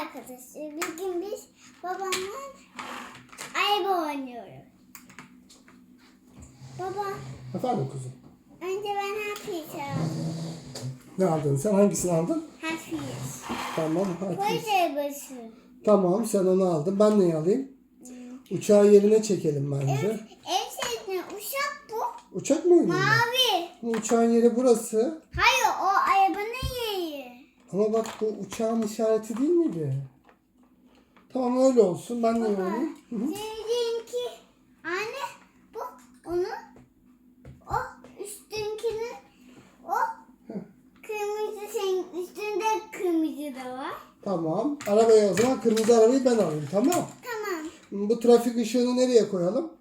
arkadaşlar. Bir gün biz babamla araba oynuyoruz. Baba, Efendim kuzum. önce ben Happy'yi aldım. Ne aldın? Sen hangisini aldın? Happy'yi. Tamam. hadi. Polis arabası. Tamam sen onu aldın. Ben neyi alayım? Uçağı yerine çekelim bence. En sevdiğim uçak bu. Uçak mı oynayalım? Mavi. Bu uçağın yeri burası. Hayır o. Ama bak bu uçağın işareti değil miydi? Tamam öyle olsun. Ben alayım? Hı hı. Sevdiğinki anne bu onun o üstünkinin o kırmızı senin üstünde kırmızı da var. Tamam. Arabayı o zaman kırmızı arabayı ben alayım. Tamam. Tamam. Bu trafik ışığını nereye koyalım?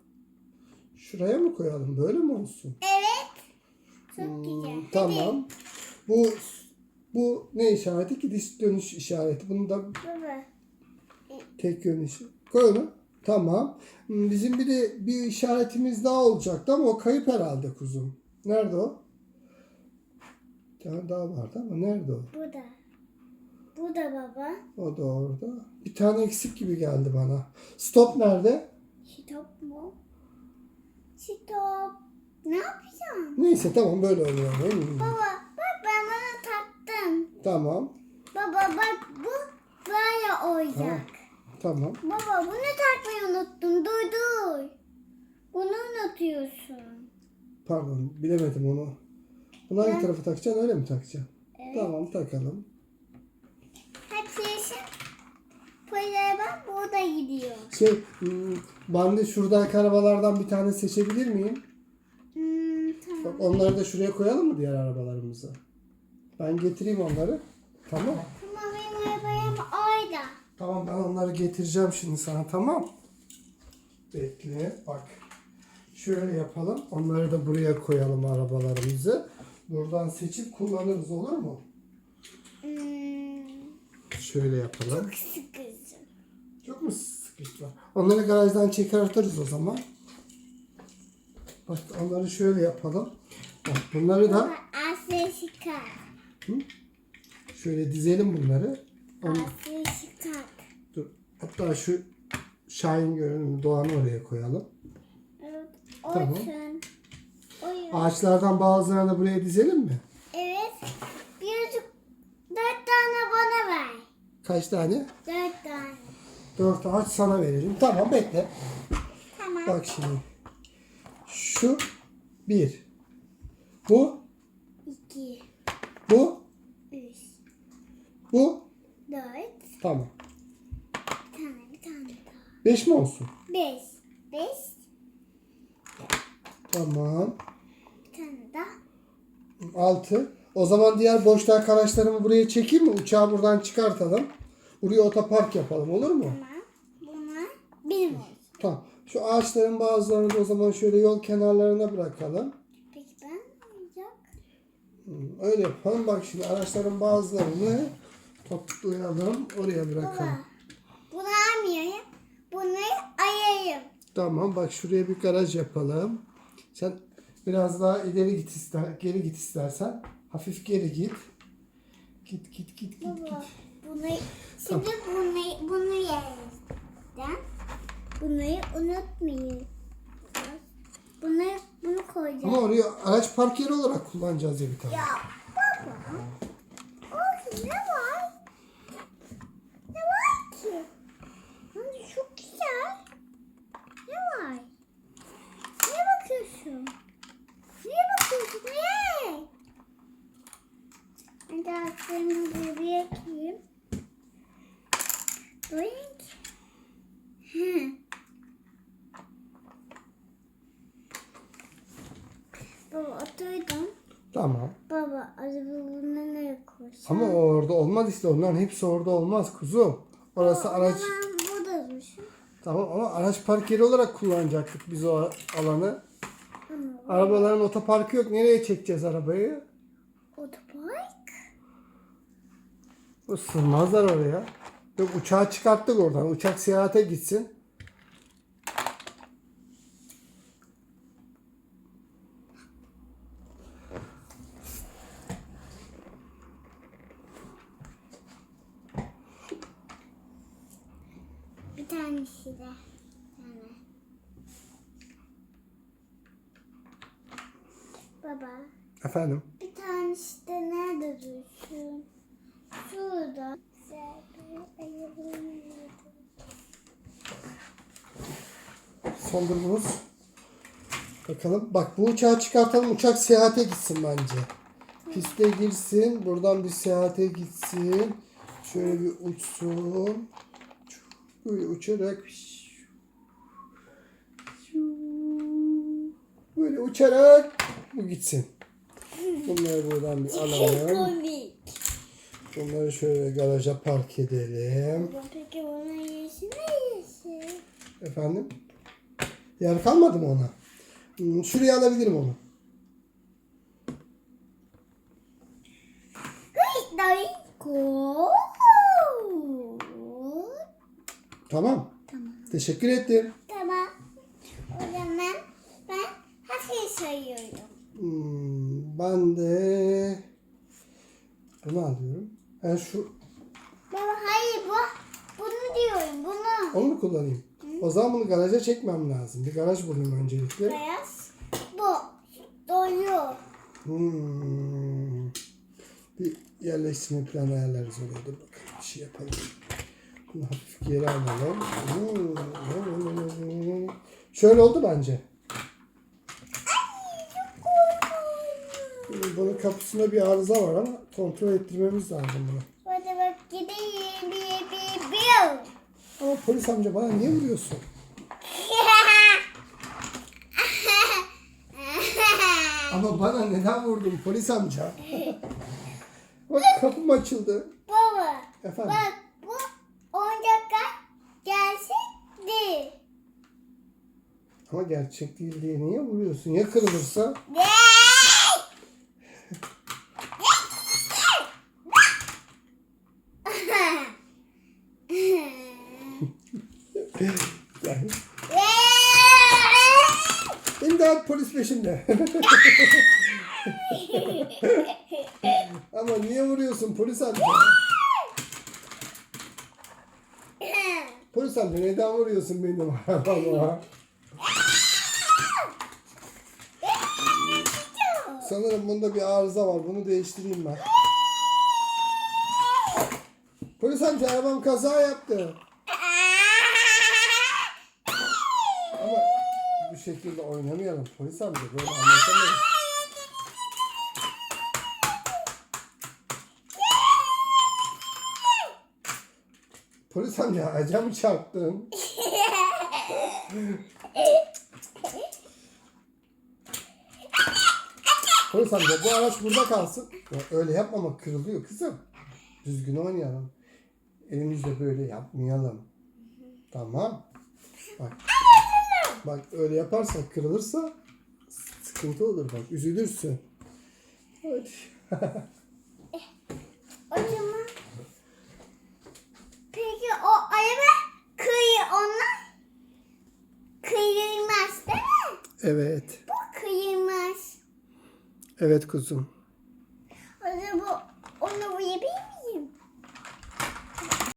Şuraya mı koyalım? Böyle mi olsun? Evet. Çok güzel. Hmm, Tamam. Bu bu ne işareti? Gidiş dönüş işareti. Bunu da Baba. tek yön. Koy onu. Tamam. Hmm, Bizim bir de bir işaretimiz daha olacaktı ama o kayıp herhalde kuzum. Nerede o? Bir tane daha vardı ama nerede o? Bu da. Bu da baba. O da orada. Bir tane eksik gibi geldi bana. Stop nerede? Stop mu? Stop. Ne yapacağım? Neyse tamam böyle oynayalım. Baba taktım. Tamam. Baba bak bu böyle olacak. Tamam. Baba bunu takmayı unuttun. Dur dur. Bunu unutuyorsun. Pardon bilemedim onu. Bunu hangi tarafa takacaksın öyle mi takacaksın? Evet. Tamam takalım. Hepsi yeşil. Polisler bak burada gidiyor. Şey hmm, ben de şuradaki arabalardan bir tane seçebilir miyim? Hmm, tamam. Bak onları da şuraya koyalım mı diğer arabalarımıza? Ben getireyim onları. Tamam. Tamam benim arabam orada. Tamam ben onları getireceğim şimdi sana tamam. Bekle bak. Şöyle yapalım. Onları da buraya koyalım arabalarımızı. Buradan seçip kullanırız olur mu? Hmm, Şöyle yapalım. sıkıcı. Çok mu sıkıştılar? Onları garajdan çıkartırız o zaman. Bak onları şöyle yapalım. Bak bunları da Baba Asya çıkar. Şöyle dizelim bunları. On, Asya çıkar. dur. Hatta şu Şahin görünümlü Doğan'ı oraya koyalım. Evet. Tamam. Oyun. Ağaçlardan bazılarını da buraya dizelim mi? Evet. Birazcık dört tane bana ver. Kaç tane? Dört tane. Dört ağaç sana verelim. Tamam bekle. Tamam. Bak şimdi. Şu bir. Bu, İki, bu, bu. dört. Tamam. Bir tane, bir tane daha. Beş mi olsun? Beş. Beş. Tamam. Bir tane daha. 6. O zaman diğer boşluk araçlarımı buraya çekeyim mi? Uçağı buradan çıkartalım. Buraya otopark yapalım olur mu? Tamam. Bunlar benim olsun. Tamam. Şu ağaçların bazılarını da o zaman şöyle yol kenarlarına bırakalım. Peki ben ne olacak? Hmm, Öyle yapalım. Bak şimdi araçların bazılarını toplayalım. Oraya bırakalım. Bunu almayayım. Bunu ayayım. Tamam bak şuraya bir garaj yapalım. Sen biraz daha ileri git ister, geri git istersen. Hafif geri git. Git git git git Baba. git. Bunu, şimdi bunu, bunu yerden. Bunları unutmayın. Bunu, bunu koyacağım. Ama oraya araç park yeri olarak kullanacağız ya bir tane. Ya baba. Orada ne var? Ne var ki? Hani çok güzel. Ne var? Niye bakıyorsun? Niye bakıyorsun? Niye? Hadi aslarımı bir yakayım. Doink. Baba oturdum. Tamam. Baba acaba bunu nereye koysam? Ama orada olmaz işte. Onların hepsi orada olmaz kuzum. Orası araç Ben burada durmuşum. tamam ama araç park yeri olarak kullanacaktık biz o alanı. Ama Arabaların otoparkı yok. Nereye çekeceğiz arabayı? otopark. O Sığmazlar oraya. Yok uçağı çıkarttık oradan. Uçak seyahate gitsin. tanesi de. Baba. Efendim? Bir tanesi de nerede dursun? Şurada. Son durumunuz. Bakalım. Bak bu uçağı çıkartalım. Uçak seyahate gitsin bence. Piste girsin. Buradan bir seyahate gitsin. Şöyle bir uçsun. Böyle uçarak böyle uçarak bu gitsin. Bunları buradan bir alalım. Bunları şöyle garaja park edelim. Peki bunun yeşil ne yeşil? Efendim? Yer kalmadı mı ona? Hmm, şuraya alabilirim onu. Tamam. Tamam. Teşekkür ettim. Tamam. O zaman ben hafif sayıyorum. Hmm, ben de bunu alıyorum. Ben şu Baba hayır bu. Bunu diyorum bunu. onu mu kullanayım? O zaman bunu garaja çekmem lazım. Bir garaj bulayım öncelikle. Beyaz. Bu. Doyuyor. Hmm. Bir yerleştirme planı ayarlarız oraya. Dur bakalım bir şey yapalım. Bunu hafif geri alalım. Hmm. Şöyle oldu bence. Bunun kapısında bir arıza var ama kontrol ettirmemiz lazım bunu. Ama polis amca bana niye vuruyorsun? Ama bana neden vurdun polis amca? Bak kapım açıldı. Baba. Efendim? Bak bu oyuncaklar gerçek değil. Ama gerçek değil diye niye vuruyorsun? Ya kırılırsa? Polis peşinde. Ama niye vuruyorsun polis amca? Polis amca neden vuruyorsun benim arabama? Sanırım bunda bir arıza var. Bunu değiştireyim ben. Polis amca arabam kaza yaptı. Ama bu şekilde oynamayalım. Polis amca böyle anlatamayız. Polis amca ağaca mı çarptın? Polis amca bu araç burada kalsın. Ya öyle yapmamak kırılıyor kızım. Düzgün oynayalım. Elimizle böyle yapmayalım. Tamam. Bak. Bak öyle yaparsak kırılırsa sıkıntı olur bak. Üzülürsün. Hadi. O zaman peki o araba kıyı onlar kıyılmaz değil mi? Evet. Bu kıyılmaz. Evet kuzum.